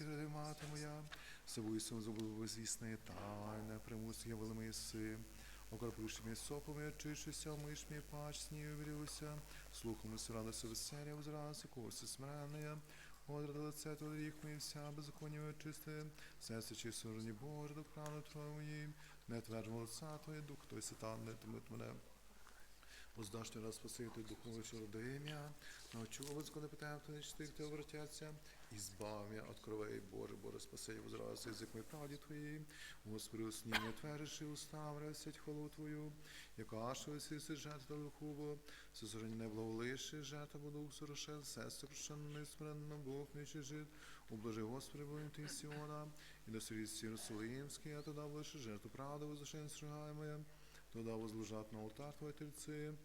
Богородиці, гради мати моя, собою сам забув звісне тайне, примус я явили єси. Окропивши мій сопом, я чищуся, миш мій пач, снію вірюся, слухом і радося веселя, возразу, коси смиренная, Одради лице твоє рік мій вся, беззаконня очисти, серце чи сужені Боже, до крану Твоїм, не тверджимо лиця Твоє, дух той сатан, не тимить мене. Воздашь раз спасити духове роди ім'я, научу обов'язку не питаємо, хто не чистих, те обратяться, і збав м'я от Боже, Боже, спаси, возрази язик мій правді Твої, Господи, усні не твердиши уста, вресять хвалу Твою, яка що висиси жертва духово, созорені не благолиши, жертва бо дух сорошен, все совершенно смиренно, Бог мій жит, ублажи, Господи, воїн Ти Сіона, і до сиріці Єрусалимський, а тоді влиши жертву правди, возвишень сригаємо, Туда возложат на алтарь Твой тельцы.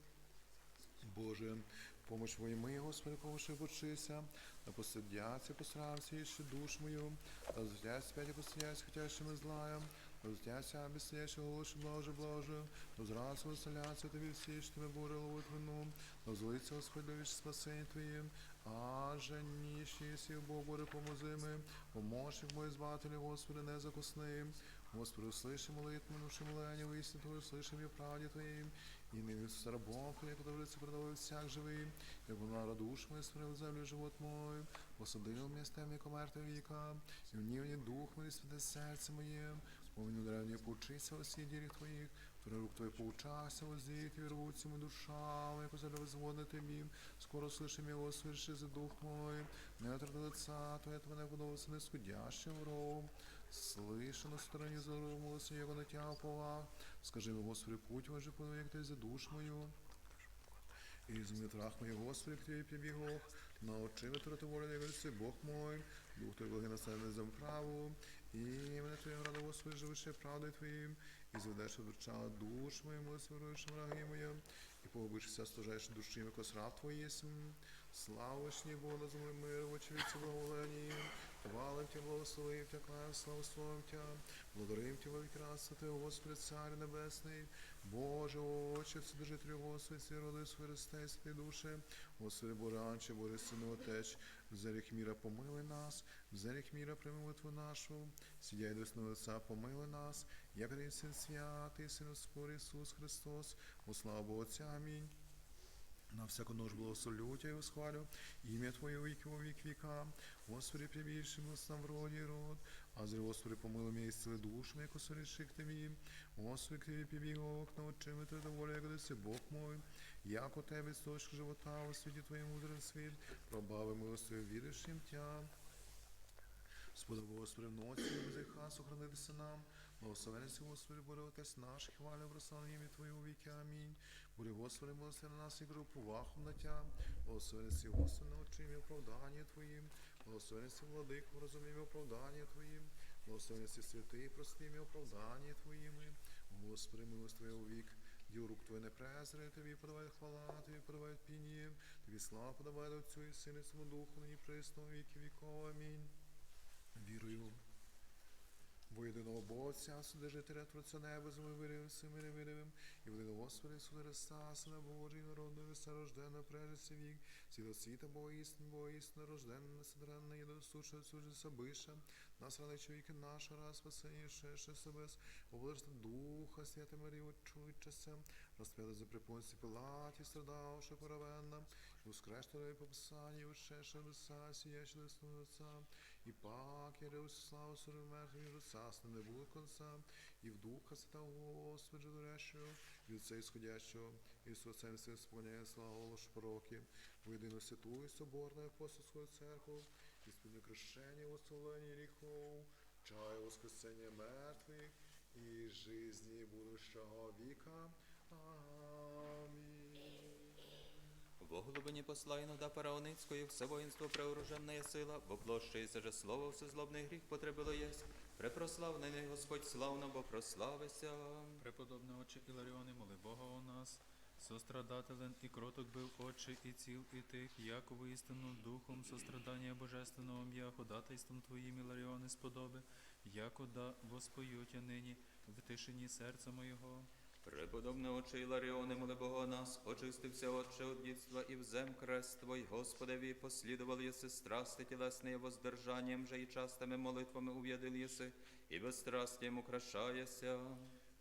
Боже, помощь моей, Господи, помощи почися, да посадяться, посрався еще душ мою, да возвратясь опять и посадясь хотящим и злаем, да возвратяся бессмеющего лучше, блаже, блаже, да взраться, воселяться, Тебе все, что Тебе, Боже, ловит вину, да взлиться, Господи, любишь спасение Твоим, а же нищий Бог, Боже, помози ми, помощник мой, избавитель, Господи, не закусни, Господи, услыши молитву, нуши моление, воистину Твою, услышим я правде Твоим, и ныне с рабом, Твоим, подавляется продавай всяк живым, як вона радуш мой, створил землю живот мой, посадил место мій комерти віка, і в нівні дух мій, святе серце моє, повинно древні поучися усі ділі Твоїх, Твори рук Твоїх поучася, воздіють, і рвуться ми душами, яко земля возводна Тобі, скоро слышим його, свирши за дух мой, не отрати лица Твоє, Твоє не подобається не сходяще вором, слыша на стороні зоромилося, його на тя поваг, скажи ми, Господи, путь вожи, як Ти за душ мою, і з митрах моїх Господи, к Тебе на витрати волі не вельси, Бог мой, Дух Твой благи населений за праву, і мене Твоє града, Господи, живише правдою Твоїм, і зведеш від врача душ моїм, милосердуючим враги моїм, і погубишся стожаєш душі, яко срав Твої єсмь. Слава вишні Бога, мой мир, в очевидці благоволені, хвалим Тя, благословив Тя, словом Тя, благодарим Тя, великий раз, Ти, Господи, Царь Небесний, Боже, Отче, Вседержителю, Господи, всі роди росте, свої душі, Господи, Боже, Анче, Боже, Сину, Отеч, в зеліх міра помили нас, в зеліх міра прийми молитву нашу, сидяй до Отця, помили нас, як один Син святий, Син Скорий Ісус Христос, у славу Отця, амінь. На всяку нож благословлю Тебя и восхвалю, имя Твое веки во век века. Господи, прибільши нам в роді род, а зри, Господи, помилуй меня, исцели душу, яко сореши к Тебе. Господи, Тебе прибігок, научи ми Тебе доволі, як Ти Бог мой. Як у Тебе істочник живота, у світі Твоєму мудрим світ, пробави милостиві, віришнім Тя. Господи, Господи, вночі безиха, сохранитися нам. Благословенися, Господи, Боже, Отець наш, хваля, прославлення ім'я Твоє у віки. Амінь. Буде, Господи, милости на нас і групу вахом на Тя. Благословенися, Господи, научи ім'я оправдання Твоїм. Благословенися, Владику, розуміння оправдання Твоїм. Благословенися, святий, прости ім'я оправдання Твоїми. Господи, милость Твоя у вік. Рук Твоє не презри, Тобі подавай хвала, Тобі подавай піні, Тобі слава подавай Отцю і Сину і Святому Духу, нині присно, віки віков. Амінь. Вірую. Бо єдиного Бога Отця, Судержителя Творця Неба, з вирив, всім і невидимим, і в єдиного Господи, Ісуса Христа, Сина Божий, народного Веса, рождена, прежде вік, світ світа, Бога істин, Бога істина, рождена, несодренна, єдосуща, сужа, собиша, нас ради чоловіка наша, раз спасення, ще, собес, облежте Духа, Свята Марія, очуючася, розп'яти за припонці Пилаті, страдавши поравенна, і воскрештили по Писанні, ще, ще Меса, сіящи до Отця, і пак, я реус славу сурив і царство не буде конца, і в Духа Святого Господи Жидорящого, і Отця Ісходящого, і з Отцем Син сповняє славу лож пророки, в єдину святу і соборну апостольську церкву, і спільне крещення, восстановлення гріхов, чаю воскресення мертвих, і жизни будущого віка. Амінь. Во глибині посла іногда параоницької, все воїнство преоруженна сила, бо воплощується же слово, все злобний гріх потребило єсть. Препрославлений Господь славно, бо прославися. Преподобне отче Іларіоне, моли Бога у нас, сострадателен і кроток бив отче і ціл і тих, як воістину духом сострадання божественного м'я, ходатайством Твоїм, Іларіоне, сподоби, яко да воспоють я нині в тишині серця моєго. Преподобне Отче Іларіоне, моли Бога нас, очистився Отче от дітства і взем крест Твой, Господеві, послідував єси страсти тілесне воздержанням же і частими молитвами ув'ядил єси, і безстрастям украшаєся.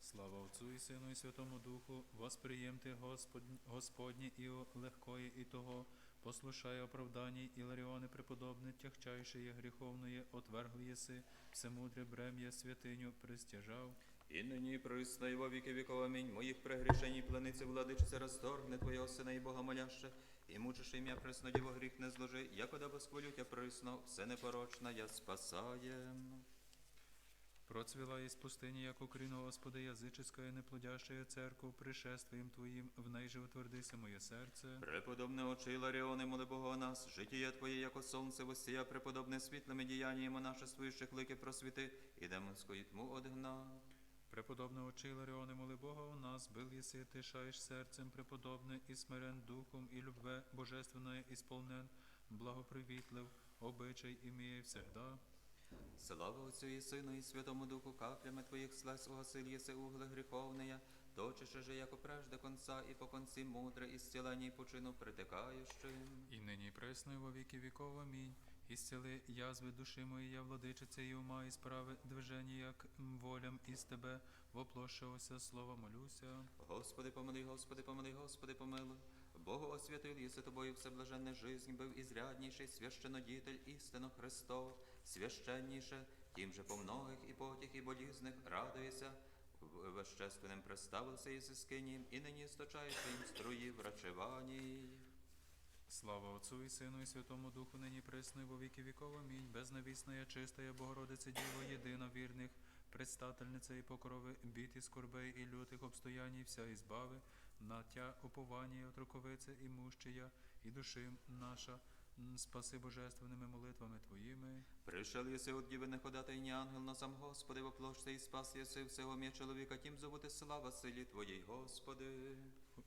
Слава Отцу і Сину і Святому Духу, восприємте Господь, Господнє і легкої і того, послушай оправданій Іларіоне преподобне, тягчайшее гріховної, отвергли єси, всемудре брем'я святиню пристяжав. І нині присно і во віки віков амінь. Моїх прегрішень і плениці владичице розторгне Твого Сина і Бога моляще, і мучиш ім'я пресно діво гріх не зложи, якода восхвалю тя присно, все непорочна я спасаєм. Процвела із пустині, як укріну Господи, язическая неплодящая церкву, пришествием Твоїм, в неї же утвердися моє серце. Преподобне очі Іларіоне, моли Бога о нас, життя Твоє, яко сонце, восія, преподобне світлими діяннями нашествуючих лики просвіти, і демонської тьму одгна. Преподобне очі Ларіоне, моли Бога у нас, был єси, тишаєш серцем преподобне, і смирен духом, і любве божественное ісполнен, благопривітлив, обичай іміє всегда. Слава Отцю і Сину і Святому Духу, каплями Твоїх слез угасиль єси угле гріховне, точише же, яко прежде конца, і по конці мудре, і зцілені почину притикаючим. І нині пресно, і во віки віков, амінь. Ісцели язви душі мої, я владичиця і ума, і справи движені, як волям із тебе, воплощався слова молюся. Господи, помилуй, Господи, помилуй, Господи, помилуй. Богу освятив єси тобою всеблаженне жизнь, був ізрядніший священодітель істину Христов, священніше, тим же по многих і потіх, і болізних радується, в- вещественним представився єси скинієм, і нині сточається їм струї врачеваній. Слава Отцу і Сину і Святому Духу, нині пресно, і во віки віков, амінь. Безнавісна, чистая Богородиця Діва, єдина вірних, предстательниця і покрови, бід і скорбей і лютих обстоянь, і вся ізбави, на тя уповання і отруковиця і мущия, і душі наша, спаси божественними молитвами Твоїми. Пришел єси от діви не ходатайні ангел на сам Господи, воплощся і спас єси всього м'я чоловіка, тім зовути слава силі Твоїй, Господи.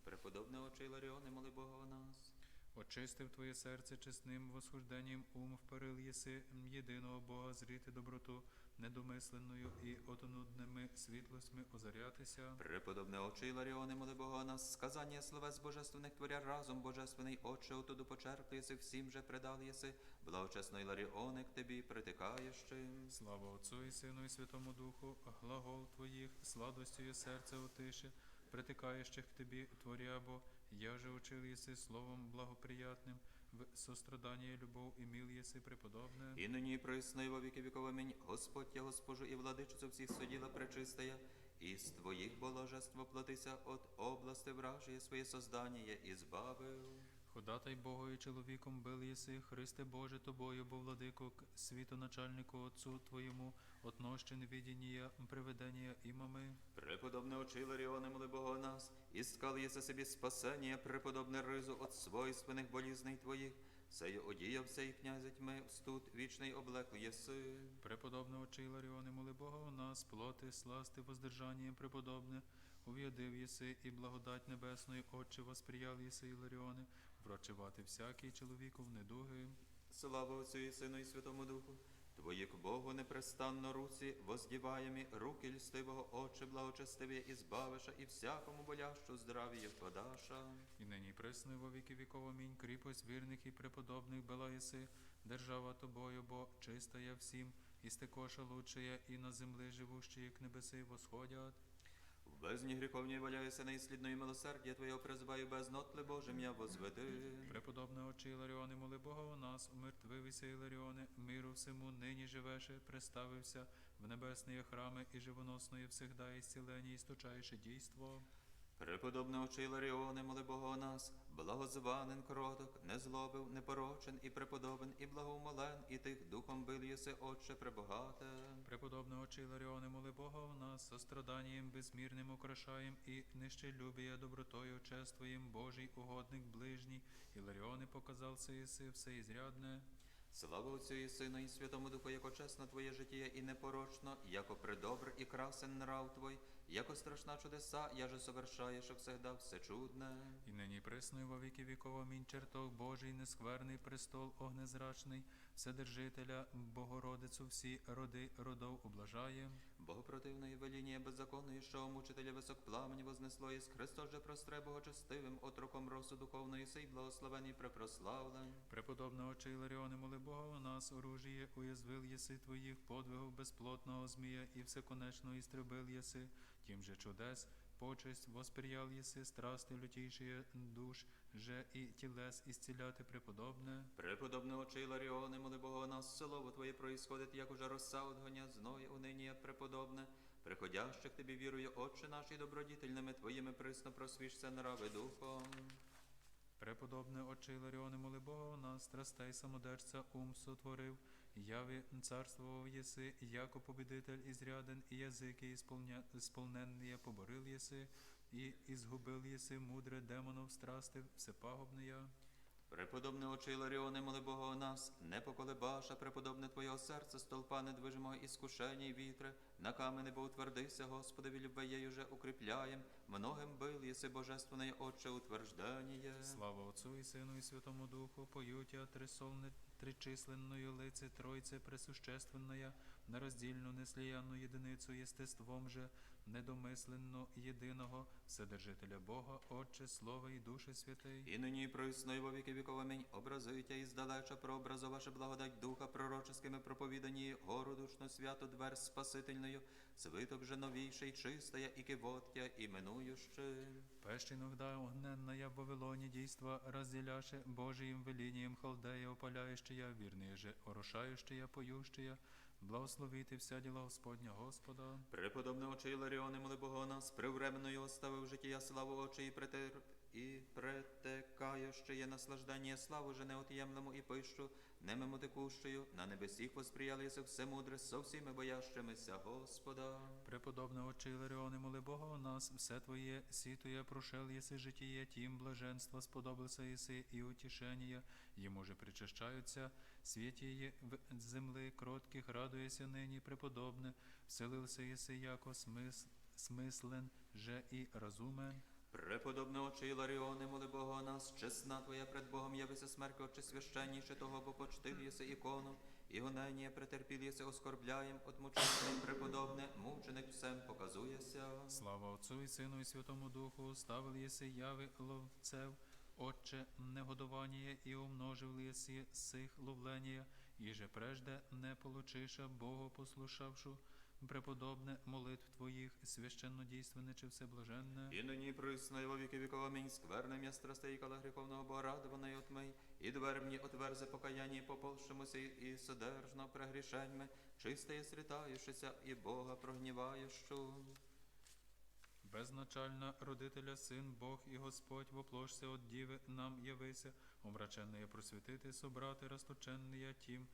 Преподобне очі Іларіоне, моли Бога о нас. Очистив Твоє серце чесним восхожденням ум вперил єси єдиного Бога, зріти доброту недомисленою і отонудними світлостями озарятися. Преподобне очі Іларіоне, моли Бога нас, сказання словес божественних творя разом божественний Отче, отуду почерпли єси, всім же предал єси, благочесно Іларіоне к Тебі притикаєщим. Слава Отцу і Сину і Святому Духу, глагол Твоїх, сладостю є серце утише, притикаючих к Тобі, творя, бо я же учил єси словом благоприятним, в сострадання, любов і мил єси преподобне. І нині і присно, і во віки віков амінь. Господь я, Госпожу, і владичицю всіх суділа пречистая, і з Твоїх боложеств платися от области вражає своє создання і збавив. Ходатай Богу і чоловіком бил єси, Христе Боже, Тобою, бо владико, к світоначальнику Отцу Твоєму, отнощен видіння, приведення імами. Преподобне очі Ларіоне, моли Бога нас, і скал єси собі спасення, преподобне ризу от свойственних болізней Твоїх, сею одіявся і князя тьми, студ вічний облекл єси. Преподобне очі Ларіони, моли Бога у нас, плоти, сласти, воздержання, преподобне, ув'ядив єси і благодать небесної, Отче, восприял єси, Іларіоне, врачувати всякий в недуги. Слава Отцю і Сину і Святому Духу. Твої к Богу непрестанно руці, воздіваємі руки льстивого Отче, благочестиві і збавиша, і всякому болящу здравіє подаша. І нині пресно, во віки віков, амінь, кріпость вірних і преподобних бела єси, держава тобою, бо чиста я всім, і стекоша лучшая, і на землі живущі, як небеси восходять. В бездні гріховній валяюся неіслідної милосердя Твоєго призиваю безнотли Боже я возведи. Преподобне очі Іларіони, моли Бога у нас, умертвивися Іларіони, миру всему нині живеше, приставився в небесні храми і живоносної всегда і зцілені, і сточаєше дійство. Преподобне очі Іларіони, моли Бога у нас, благозванен кроток, не злобив, непорочен і преподобен, і благоумолен, і тих духом бил єси, Отче, пребогате. Преподобне очі Іларіони, моли Бога у нас, состраданням безмірним украшаєм і нещелюбія добротою чествоєм Божий угодник ближній. Іларіони показав єси все ізрядне. Слава Отцю і Сину і Святому Духу, яко чесно Твоє життя і непорочно, яко предобр і красен нрав Твой, яко страшна чудеса, я же совершаєш всегда все чудне. І нині присно і во віки віков, амінь, чертог Божий, нескверний престол огнезрачний, Вседержителя, Богородицю всі роди родов облажає. Богопротивної веління беззаконної, що мучителя висок пламені вознесло єсть Христос же простре богочестивим отроком росу духовної сей благословений препрославлен. Преподобне очі Іларіоне, моли Бога у нас, оружіє, уязвил єси твоїх подвигов безплотного змія і всеконечно істребил єси, тим же чудес, почесть восприял єси, страсти лютейшие душ, же і тілес ісціляти преподобне. Преподобне очі Ларіоне, моли Бога нас, слово Твоє происходить, як уже роса от гоня зной, унині преподобне. Приходящих Тобі вірую, Отче наш, і добродітельними Твоїми присно просвішся нрави духом. Преподобне очі Іларіоне, моли Бога нас, страстей самодержця ум сотворив, яві царствував єси, яко побідитель ізряден, і ісполня... ісполненні поборил єси, і ізгубил єси мудре демонов страсти, всепагубне я. Преподобне очі Ларіоне, моли Бога о нас, не поколебаша, преподобне Твоєго серця, столпа недвижимого іскушення і вітре, на камені бо утвердися, Господи, любеєю же укріпляєм, многим бил, єси божественне Отче утвержденіє. Слава Отцу і Сину і Святому Духу, поютя трисовне тричисленною лице Тройце пресущественная, нероздільну несліянну єдиницю єстеством же, недомисленно єдиного, Вседержителя Бога, Отче, Слово і Душі Святий. І нині і присно, і во віки віков. Амінь. Образуйте і здалеча прообразоваше благодать Духа пророческими проповідані, гору душно свято дверь спасительною, свиток же новійший, чистая і кивоття, іменующе. Пещинок да огненная в Вавилоне действа, разделяше Божиим велением халдея, опаляющая, вернее же, орошающая, поющая, благословити вся діла Господня Господа. Преподобне очі Ларіони, моли Бога нас, привременною оставив життя славу очі і притер. І претекающее наслаждання славу же неот'ємлему і пищу, немимо текущою, на небесіх восприялися все мудре, со всіми боящимися Господа. Преподобне очі Ларіони, моли Бога нас, все Твоє сітує прошел єси житіє, тім блаженства сподобився єси і утішення, йому же причащаються, святіє в земли кротких, радуєся нині, преподобне, вселився єси яко смис, смислен, же і разумен. Преподобне очі Ларіони, моли Бога нас, чесна Твоя пред Богом явися смерть, Отче священніше того, бо почтив єси ікону, і гонення претерпів єси оскорбляєм, от преподобне, мученик всем показуєся. Слава Отцу і Сину і Святому Духу, ставив єси яви ловцев, Отче, негодування і умножив єси сих ловлення, і же прежде не получиша Богу послушавшу, преподобне молитв Твоїх, священнодійственниче всеблаженне. І нині присно, і во віки віков, амінь, скверне м'я страстей, кала гріховного Бога радований отмий, і двер мені отверзе покаяння, і пополшимося, і содержно прегрішеньми, чисте є срітаючися, і Бога прогніваючу. Безначальна родителя, син Бог і Господь, воплошся от діви нам явися, обраченний просвітити, собрати, розточенне тім, м,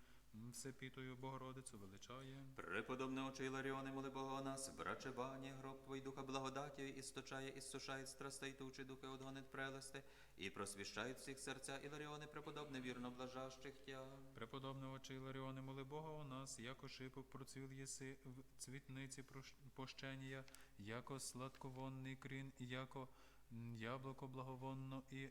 всепітою Богородицю величає. Преподобне очі Іларіони, моли Бога нас, браче бані, гроб твій духа благодаті, істочає, істушає страстей тучі, духи одгонить прелести, і просвіщають всіх серця Іларіони, преподобне вірно блажащих тя. Преподобне очі Іларіоне, моли Бога у нас, яко шипок процвіл єси в цвітниці пощення, яко сладковонний крін, яко яблуко благовонно і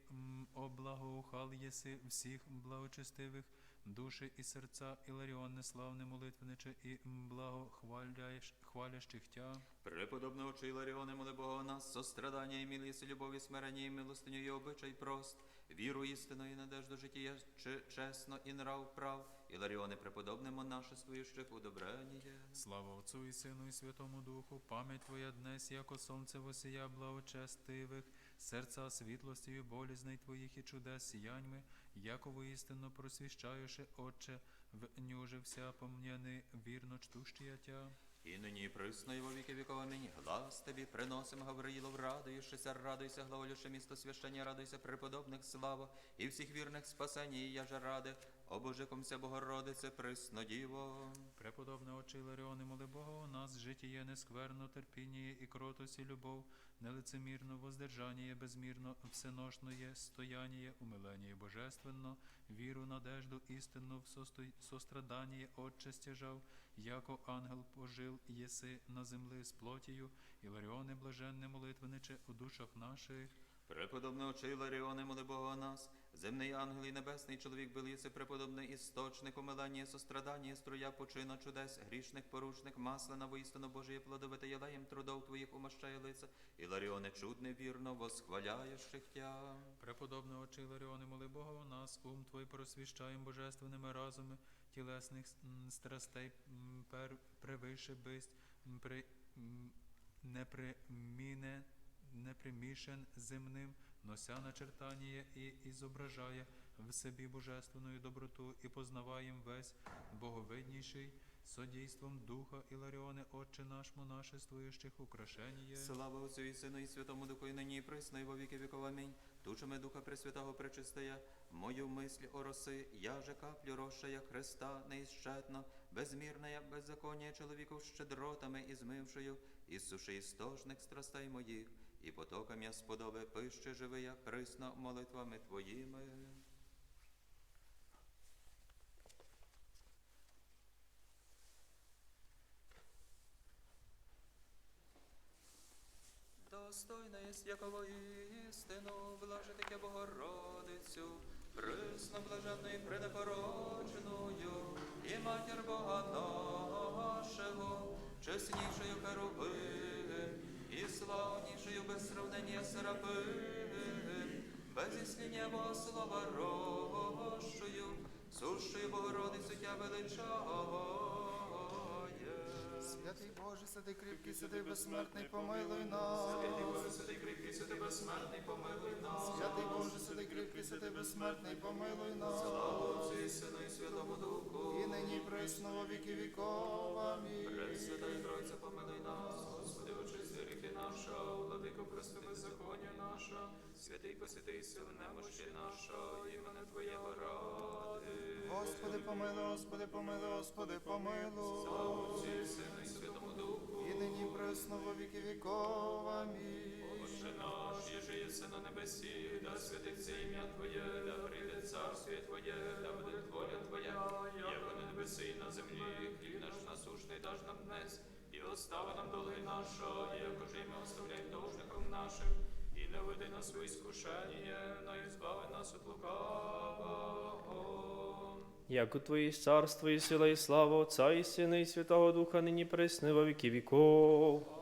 облагоухал єси всіх благочестивих, душі і серця Іларіоне, славне молитвениче і м, благохваляєш- хвалящих тя. Преподобне очі Іларіони, моли Бога нас, сострадання і милість, любові, смирення і милостиню, і обичай прост, віру істину і надежду життя, чи чесно і нрав прав, Іларіоне, преподобне монашествуючих удобреніє. Слава Отцу і Сину і Святому Духу, пам'ять Твоя днес, яко сонце восія благочестивих, серця світлості болізней Твоїх і чудес сіяньми, яко істинно просвіщаючи, Отче, внюжився помняни вірно чтущія Тя. І нині присно, і віки віков, амінь. Глас тобі приносим, Гавриїлов, радуєшся, радуйся, главолюше місто священня, радуйся, преподобних слава, і всіх вірних спасені, і я же ради, обожикомся Богородице, присно діво. Преподобне очі Ларіони, моли Бога у нас, житіє нескверно, терпіння і кротость і любов, нелицемірно, воздержання безмірно, всеношноє, стояння, умилення божественно, віру, надежду, состо- сострадання, Отче стяжав, яко ангел пожил єси на землі з плотію, і Ларіони блаженне молитвениче у душах наших. Преподобне очі Ларіони, моли Бога о нас, Земний ангел і небесний чоловік был єси преподобний істочник, умилання, сострадання, струя почина чудес, грішних порушник, маслина воістину Божие плодовите єлеєм трудов твоїх умощає лиця, і Ларіоне чудне вірно восхваляєших тя. Преподобний очі Іларіони, моли Бога у нас, ум Твой просвіщаєм божественними разами, тілесних страстей пер, превише бисть, при, неприміне, непримішен земним, нося начертання і ізображає в собі божественну доброту і познаваєм весь боговидніший, содійством Духа Іларіони, Отче наш, монашествуючих украшеніє. Слава Отцю і Сину і Святому Духу, і нині і присно, і во віки віков. Амінь. Тучами Духа Пресвятого пречистая, мою мисль ороси, я же каплю розшая Христа неіщетно, безмірна я беззаконня чоловіков щедротами і змившою, і суши істочник страстей моїх, і потокам я пище живи, я присно молитвами твоїми. Достойна єсть якого істину, блажитике Богородицю, присно блаженною предопороченою, і матір Бога нашого, чеснішою Херувим, і славнішою без сравнення Серапим, без ісління Бога слова рощою, сущою Богородицю тя величає. Святий Боже, святий кріпкий, святий безсмертний, помилуй нас. Святий Боже, святий кріпкий, святий безсмертний, помилуй нас. Святий Боже, святий кріпкий, святий безсмертний, помилуй нас. Слава Отцю і Сину і Святому Духу. І нині присно віки віков. Амінь. Пресвята Тройця, помилуй нас, наша, владико, прости беззаконня наша, святий посвятий сили немощі наша, імене Твоє ради. Господи, помилуй, Господи, помилуй, Господи, помилуй. Отцю Сину і Святому Духу. І нині присно во віки віков. Амінь. Отче наш, єже єси на небесі, да святиться ім'я Твоє, да прийде царствіє Твоє, да буде воля Твоя, як на небесі і на землі, хліб наш насушний даж нам днес, і остави нам доли нашого, якоже ми оставляємо должником нашим, і не веди нас в іскушення, но і збави нас від лукавого. Як у Твоїй царство і сила, і слава Отця і Сина, і Святого Духа, нині пресни во віки віков.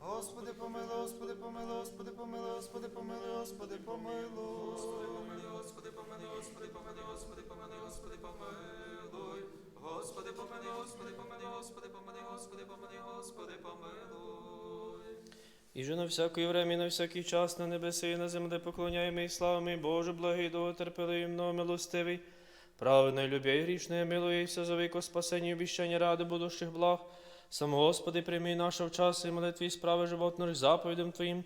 Господи, помилуй, Господи, помилуй, Господи, помилуй, Господи, помилуй, Господи, помилуй. Господи, помилуй, Господи, помилуй, Господи, помилуй, Господи, помилуй, Господи, помилуй. Господи, помилуй, Господи, помилуй, Господи, помилуй, Господи, помилуй, Господи, помилуй. І же на всякое время, і на всякий час на небеси і на землі поклоняємо і славимо, Боже, благий, довготерпеливий, милостивий, праведний, любя грішне, милуйся за віко спасення і обіщання ради будущих благ. Сам Господи, прийми наша в і молитві і справи живот наш заповідом Твоїм.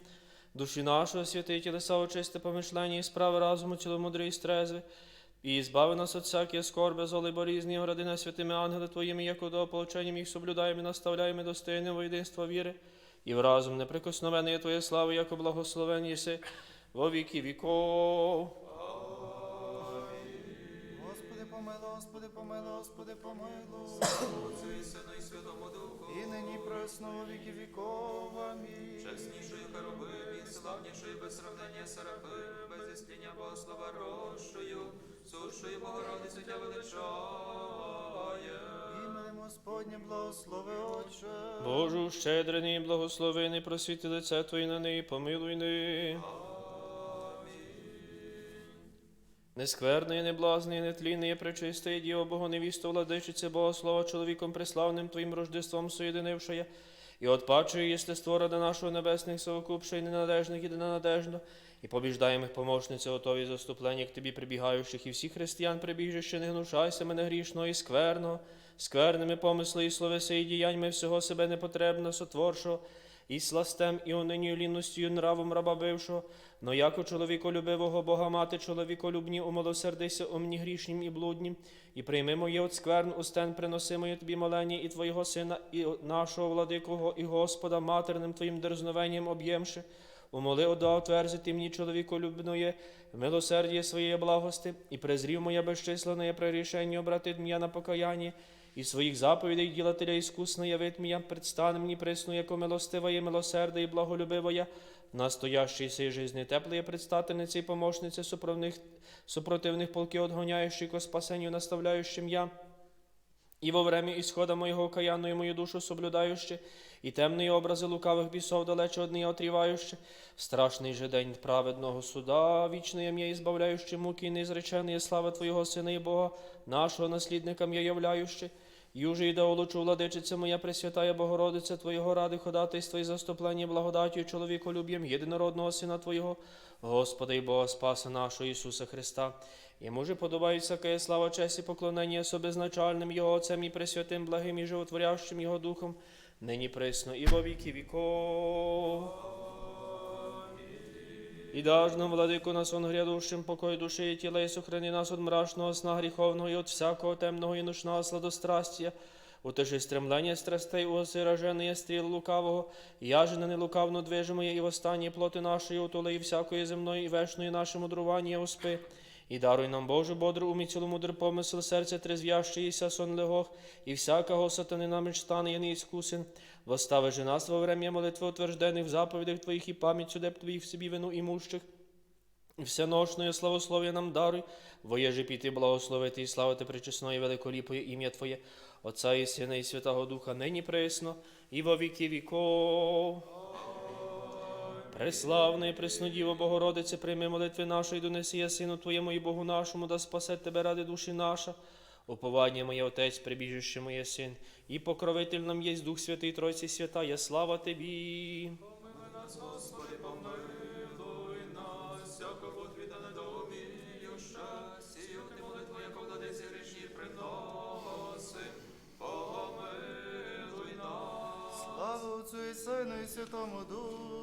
Душі нашого святи, тілеса очисти помишлення і справи разуму, ціломудрі і стрезви. І збави нас от всякої скорби, золи борізні, гради нас святими ангели Твоїми, як до ополченням їх соблюдаємо, і наставляємо достойне воєдинства віри, і в разум неприкосновене Твоє слави, як благословен єси во віки віков. Господи, помилуй, Господи, помилуй, Господи, помилуй. Отцю і Сину і Святому Духу. І нині присно во віки віков. Амінь. Чеснішою Харубим і славнішою без сравнення Серафим, без істіння Богослова рощою, сушою Богородицю тя величає. Іменем Господнім благослови Отче. Божу щедрений, благословений, просвіти лице Твоє на неї, помилуй неї. Нескверний, неблазний, нетлінний, пречистий, Діво Богу, невісто, владичице Бога, слава чоловіком преславним Твоїм рождеством соєдинивши, і отпачує єстество ради нашого небесних совокупших і ненадежних і ненадежно, і побіждаємих помощниця готові заступлення к тобі прибігаючих, і всіх християн прибіжище, не гнушайся мене грішного і скверного, скверними помисли і словеси, і діяньми всього себе непотребно сотворшого, і сластем, і онинію лінністю, і нравом раба бившого, но яко чоловіколюбивого Бога мати, чоловіколюбні, умилосердися омні грішнім і блуднім, і прийми моє от скверн устен, приноси моє тобі молені, і Твоєго Сина, і нашого владикого, і Господа, матерним Твоїм дерзновенням об'ємши, умоли ода отверзити мені чоловіколюбної, милосердіє своєї благости, і презрів моє безчисленне прирішення обратить м'я на покаяння, і своїх заповідей ділателя іскусно явить м'я, предстане мені присну, яко милостиває, милосерде і благолюбивая, настоящий сей жизни теплої предстательниці і помощниці супротивних, супротивних полки отгоняющих ко спасенню наставляющим я, і во время ісхода моєго окаянную мою душу соблюдаючи, і темної образи лукавих бісов далече одні отріваючи, страшний же день праведного суда, вічне м'я ізбавляючи муки і неізреченої слави Твоєго Сина і Бога, нашого наслідника м'я являючи, Юже іде олучу владичиця моя Пресвятая Богородиця Твоєго ради ходатайства і заступлення благодаттю чоловіколюб'ям єдинородного Сина Твоєго, Господа і Бога Спаса нашого Ісуса Христа. Йому же подобають всяке слава, честь і поклонення собезначальним Його Отцем і Пресвятим, благим і животворящим Його Духом, нині присно і во віки віков. І даж нам, владику, нас он грядущим покой душі і тіла, і сохрани нас от мрачного сна гріховного и от всякого темного і ночного сладострастя, утеши стремлення страстей, угаси раженої стріл лукавого, я же на нелукавно движимоє і в плоти нашої утоли і всякої земної і вечної нашому мудрування успи. І даруй нам Божу бодру умі ціломудр помисл, серця трезвящийся, сон легох, і всякого сатанина мечтани є неіскусен. Восстави же нас во врем'я молитви утверждених в заповідях Твоїх і пам'ять судеб Твоїх в собі вину. І всеношної славослов'я нам даруй, воєжи піти благословити і славити причесної великоліпої ім'я Твоє, Отця і Сина, і Святого Духа, нині пресно, і во віки віков. Преславна і преснодіво Богородице, прийми молитви нашої, донеси я Сину Твоєму і Богу нашому, да спасе Тебе ради душі наша. Уповання моє Отець, прибіжище моє син, і покровитель нам єсть Дух Святий Тройці свята, я слава Тобі. Господи, помилуй нас, всякого твіта недоуміюща, сіяти молитву, яко владиці грішні приносим, помилуй нас. Слава Отцю і Сину і Святому Духу,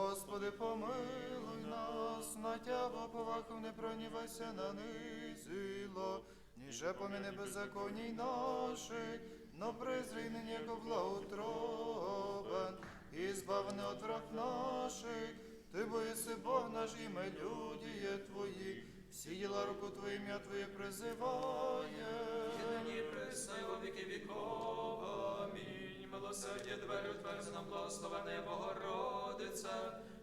Господи, помилуй нас, на тябо поваху не пронівайся на низило, ніже поміни беззаконій наших, но призрій нині яко благоутробен, і збавне от враг наших, ти боїси Бог наш люди є твої, всі діла руку Твої, ім'я Твоє призиває. Нині присай віки віков. Амінь. Милосердя двері утверзи нам благословене Богородице,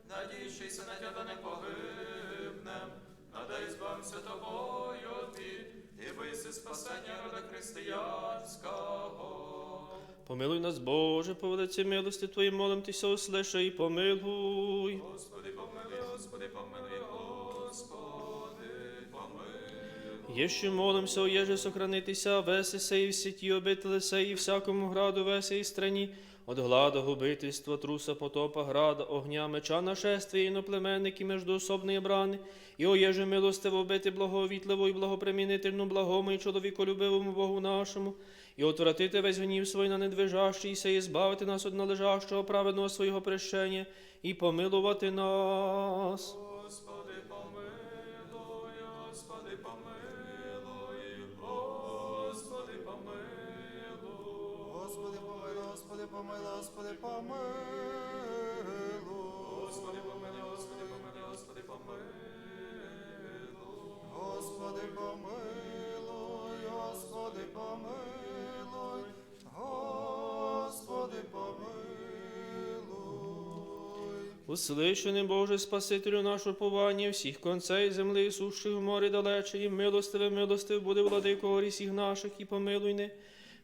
надійшися на тебе не погибнем, надай збався тобою ти, і виси спасення рода християнського. Помилуй нас, Боже, по велиці милості Твої, молим Тися, услиши і помилуй. Господи, Єще молимся, о єже сохранитися, веси сей в сіті обители сей, і всякому граду веси і страні, от глада, губительства, труса, потопа, града, огня, меча, нашествия, іноплеменники, междоособної брани, і о єже милостиво бити благовітливо і благопремінительну благому і чоловіколюбивому Богу нашому, і отвратити весь гнів свій на недвижащийся, і збавити нас від належащого праведного свого прещення, і помилувати нас. Помилуй, Господи, помилуй. Господи, помилуй, Господи, помилуй, Господи, помилуй. Господи, помилуй, Господи, помилуй. Господи, помилуй. Услишаний Боже, Спасителю нашу повання всіх концей земли, сущих в морі далече, і милостиве, милостив буде владико горісіх наших, і помилуй не.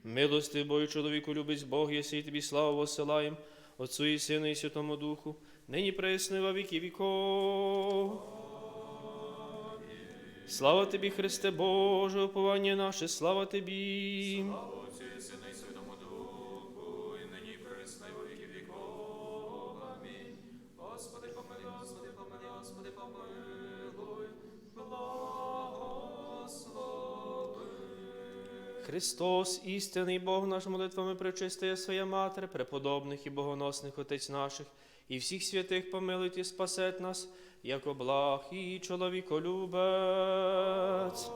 Милостив Бою чоловіку любить Бог, єси і тобі славу воселаєм, Отцу і Сину і Святому Духу, нині пресни во віки віков. Слава тобі, Христе Боже, уповання наше, слава тобі. Отцю Христос, істинний Бог наш, молитвами пречистия своя Матер, преподобних і богоносних Отець наших, і всіх святих помилить і спасет нас, як благ і чоловіколюбець.